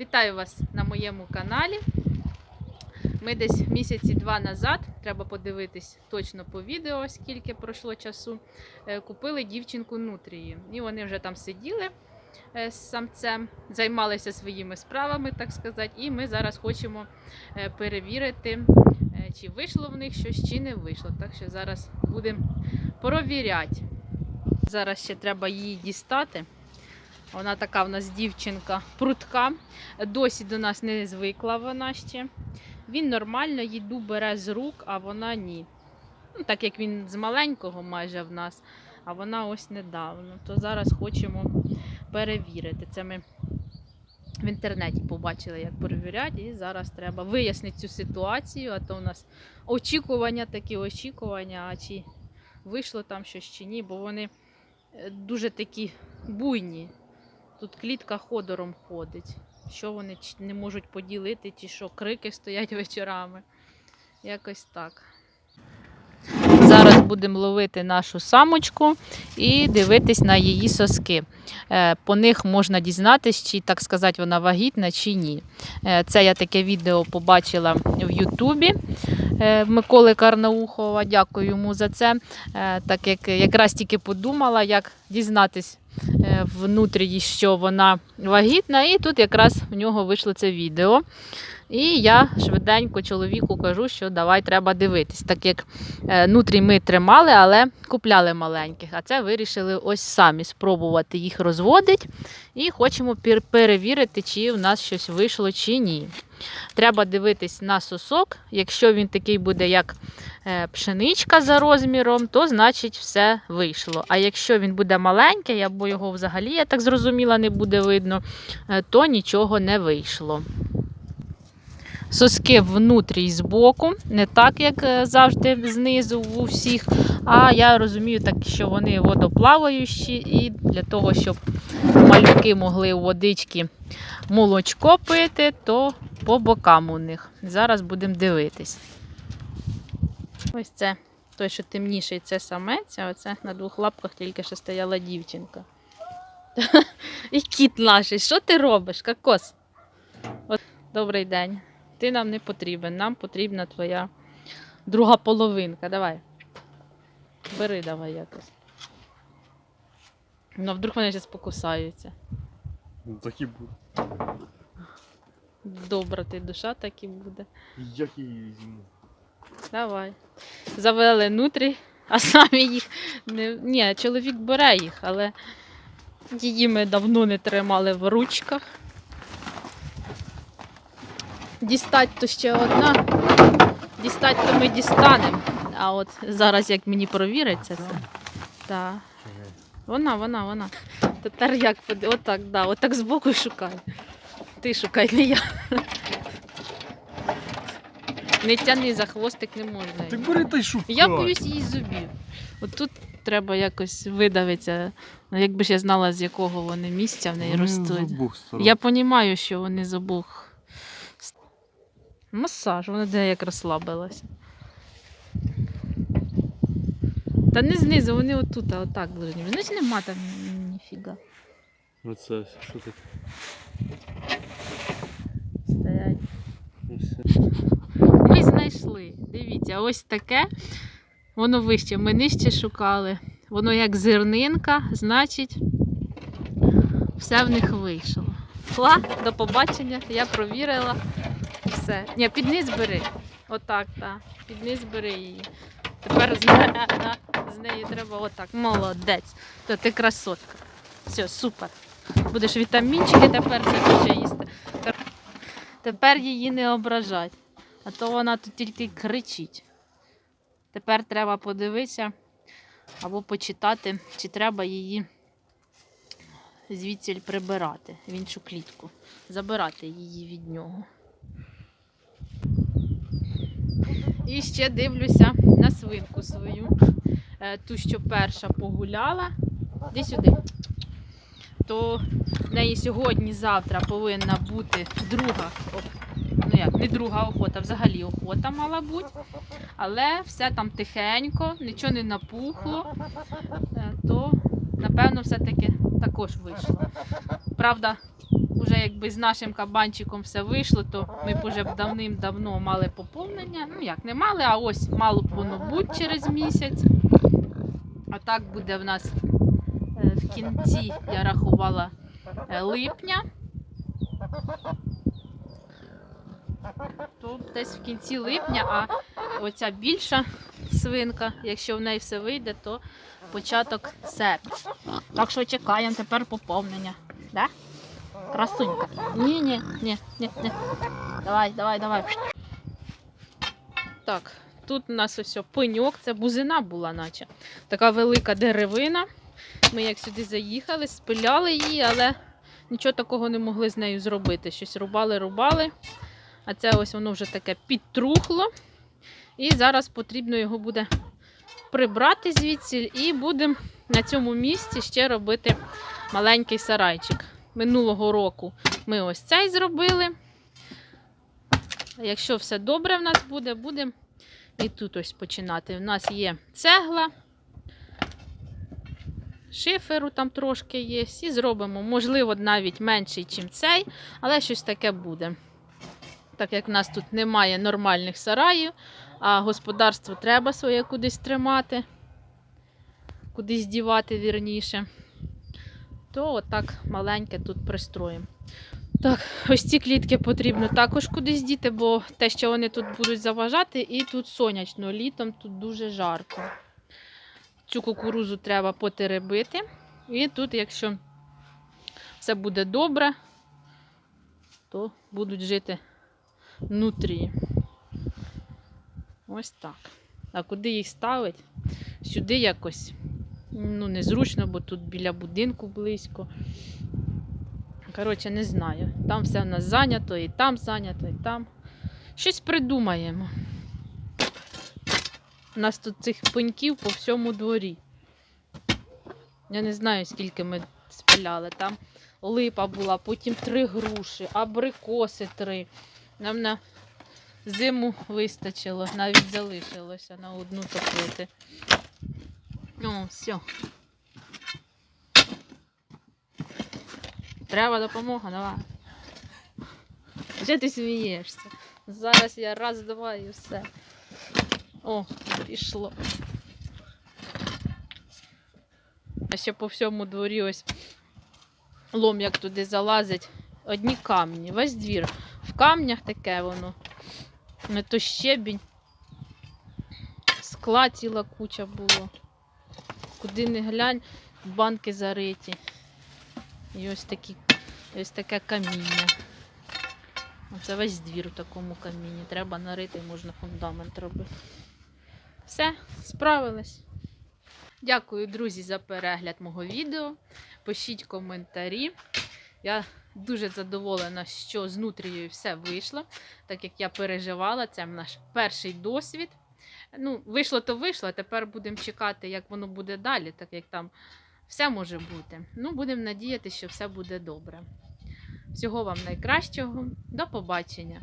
Вітаю вас на моєму каналі. Ми десь місяці два назад, треба подивитись точно по відео, скільки пройшло часу. е, Купили дівчинку нутрії. І вони вже там сиділи е, з самцем, займалися своїми справами, так сказати. І ми зараз хочемо е, перевірити, чи вийшло в них щось, чи не вийшло. Так що зараз будемо провіряти. Зараз ще треба її дістати. Вона така в нас дівчинка прутка. Досі до нас не звикла вона ще. Він нормально їду бере з рук, а вона ні. Ну, так як він з маленького майже в нас, а вона ось недавно. То зараз хочемо перевірити. Це ми в інтернеті побачили, як перевіряти, і зараз треба вияснити цю ситуацію, а то у нас очікування, такі очікування, а чи вийшло там щось чи ні, бо вони е, дуже такі буйні. Тут клітка ходором ходить. Що вони не можуть поділити, ті, що крики стоять вечорами. Якось так. Зараз будемо ловити нашу самочку і дивитись на її соски. Е, По них можна дізнатись, чи так сказати, вона вагітна чи ні. Е, Це я таке відео побачила в Ютубі е, Миколи Карнаухова. Дякую йому за це. Так як якраз тільки подумала, як дізнатись внутрі, що вона вагітна, і тут якраз в нього вийшло це відео. І я швиденько чоловіку кажу, що давай треба дивитись, так як е, нутрі ми тримали, але купляли маленьких. А це вирішили ось самі спробувати їх розводити і хочемо перевірити, чи в нас щось вийшло чи ні. Треба дивитись на сосок. Якщо він такий буде, як е, пшеничка за розміром, то значить все вийшло. А якщо він буде маленький, або його взагалі, я так зрозуміла, не буде видно, е, то нічого не вийшло. Соски внутрі і збоку, не так, як е, завжди знизу у всіх. А я розумію, так, що вони водоплаваючі, і для того, щоб малюки могли у водички молочко пити, то по бокам у них. Зараз будемо дивитись. Ось це той, що темніший, це самець, а оце на двох лапках тільки що стояла дівчинка. І кіт наш, що ти робиш, кокос? Добрий день. Ти нам не потрібен, нам потрібна твоя друга половинка. Давай. Бери давай якось. Ну, а вдруг вони зараз покусаються. Ну так і буде. Добра ти душа, так і буде. Як я її візьму? Давай. Завели нутрі, а самі їх не. Ні, чоловік бере їх, але її ми давно не тримали в ручках. Дістать то ще одна. Дістать то ми дістанемо. А от зараз як мені провіриться це. Так. Вона, вона, вона. Тепер як Отак, да, отак збоку шукай. Ти шукай, не я. Не тяни за хвостик не можна. Так бери та й шукай. Я боюсь її зубів. От тут треба якось видавитися. Ну, якби ж я знала, з якого вони місця в неї з ростуть. Я розумію, що вони з обох. Масаж, вона де як розслабилася. Та не знизу, вони отут, а отак должні. Значить нема там ніфіга. Оце що таке? Стоять. Ми знайшли. Дивіться, ось таке. Воно вище. Ми нижче шукали. Воно як зернинка, значить, все в них вийшло. Фла, до побачення, я провірила. Все. Ні, під низ бери. Отак, так. Під бери її. Тепер з, не- з неї треба отак. Молодець. То ти красотка. Все, супер. Будеш вітамінчики тепер це їсти. Тепер її не ображать. А то вона тут тільки кричить. Тепер треба подивитися або почитати, чи треба її звідси прибирати в іншу клітку, забирати її від нього. І ще дивлюся на свинку свою, е, ту, що перша погуляла. Іди сюди. То в неї сьогодні-завтра повинна бути друга ну як, не друга охота, взагалі охота мала бути. Але все там тихенько, нічого не напухло, е, то напевно все-таки також вийшло. Правда, вже якби з нашим кабанчиком все вийшло, то ми б уже давним-давно мали поповнення. Ну як не мали, а ось мало б воно бути через місяць. А так буде в нас е, в кінці, я рахувала е, липня. То десь в кінці липня, а оця більша свинка, якщо в неї все вийде, то початок серпня. Так що чекаємо тепер поповнення. Да? Красунька. Ні. Давай, давай, давай. Так, тут у нас ось пеньок, це бузина була, наче. Така велика деревина. Ми як сюди заїхали, спиляли її, але нічого такого не могли з нею зробити. Щось рубали, рубали. А це ось воно вже таке підтрухло. І зараз потрібно його буде прибрати звідси і будемо на цьому місці ще робити маленький сарайчик. Минулого року ми ось цей зробили. Якщо все добре в нас буде, будемо і тут ось починати. У нас є цегла, шиферу там трошки є. І зробимо, можливо, навіть менший, ніж цей, але щось таке буде. Так як в нас тут немає нормальних сараїв, а господарство треба своє кудись тримати, кудись дівати вірніше, то отак маленьке тут пристроїмо. Так, ось ці клітки потрібно також кудись діти, бо те, що вони тут будуть заважати, і тут сонячно, літом тут дуже жарко. Цю кукурузу треба потеребити. І тут, якщо все буде добре, то будуть жити внутрі. Ось так. А куди їх ставить? Сюди якось ну, незручно, бо тут біля будинку близько. Коротше, не знаю. Там все в нас зайнято, і там зайнято, і там. Щось придумаємо. У нас тут цих пеньків по всьому дворі. Я не знаю, скільки ми спиляли. Там липа була, потім три груші, абрикоси три. Нам на зиму вистачило, навіть залишилося на одну топити. О, все. Треба допомога, давай. Що ти смієшся? Зараз я раз, два і все. О, пішло. А ще по всьому дворі ось лом, як туди залазить, одні камні, весь двір. В камнях таке воно. Не то щебінь. Скла ціла куча було. Куди не глянь, банки зариті. І ось такі, ось таке каміння. Оце весь двір у такому камінні. Треба нарити, можна фундамент робити. Все, справилась. Дякую, друзі, за перегляд мого відео. Пишіть коментарі. Я дуже задоволена, що з нутрією все вийшло, так як я переживала, це наш перший досвід. Ну, вийшло, то вийшло, тепер будемо чекати, як воно буде далі, так як там все може бути. Ну, будемо надіятися, що все буде добре. Всього вам найкращого. До побачення!